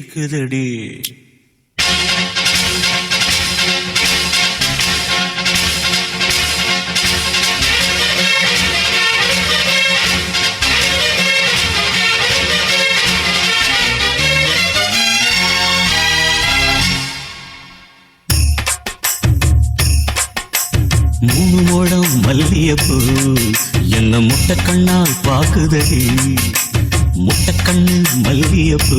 கேக்குதடி. மூணு மோடம் மல்லியப்பூ என்ன முட்டை கண்ணால் பாக்குதடி. முட்டை கண்ணு மல்லியப்பூ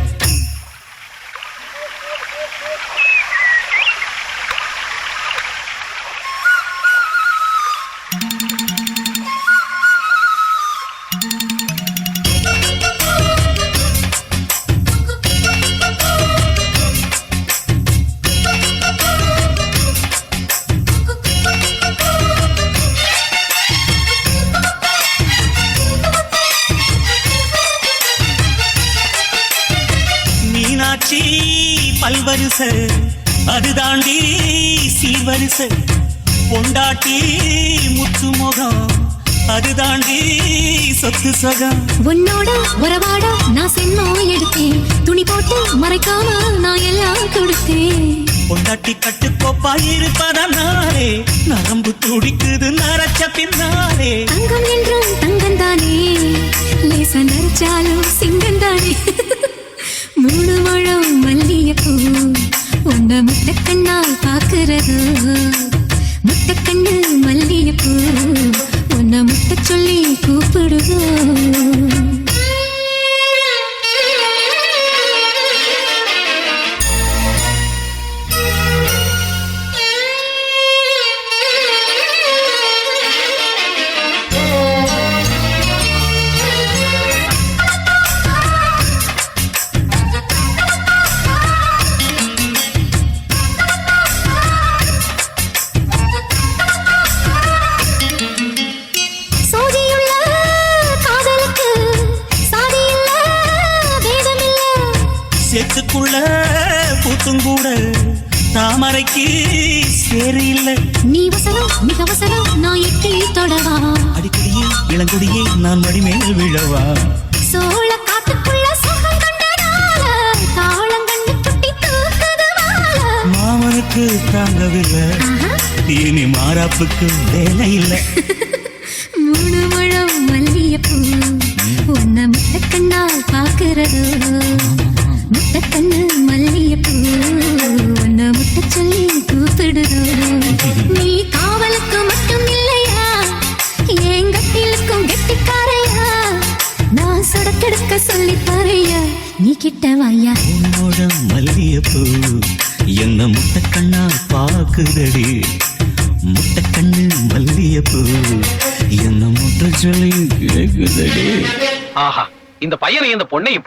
மீனாட்சி பல்வரிச அது தாண்டி சீர்வரிச. பொண்டாட்டி முத்து முகம் அது தாண்டி சொத்து சகம். உன்னோட உறவாட நான் சென்மம் எடுத்தேன். துணி போட்டு மறைக்காம நான் எல்லாம் கொடுத்தேன். பொண்டாட்டி கட்டுக்கோப்பா இருப்பதனாலே நரம்பு துடிக்குது நரச்ச பின்னாலே. தங்கம் என்றும் முட்டைக்கண்ணால் சேத்துக்குள்ள பூத்தும் கூட தாமரைக்கு சேரு இல்லை நீ வசனம் மிக வசனம் நான் எட்டி தொடவா. அடிக்கடியே இளங்குடியே நான் மடிமேல் விழவா. சோழ காட்டுக்குள்ள மாமனுக்கு தாங்கவில்லை. இனி மாறாப்புக்கு வேலை இல்லை. மூணு முழம் மல்லிகைப்பூ உன்னை முட்டைக்கண்ணால் பார்க்கறது. முட்டைக்கண்ணு மல்லிகைப்பூ உன்னை முட்டை சொல்லி கூப்பிடுதோ நீ காவலுக்கு மட்டும் இல்லையா? என் கட்டிலுக்கும் கெட்டிக்காரையா? நான் சொடக்கெடுக்க சொல்லி பாறையா நீ கிட்ட வாயா. உன்னோட மல்லியப்பூ என்ன முட்டைக்கண்ணா பாக்குதடி. முட்டைக்கண்ணு மல்லியப்பூ என்ன முட்டை சொல்லி கேக்குதடி. ஆஹா இந்த பையனை இந்த பொண்ணையும்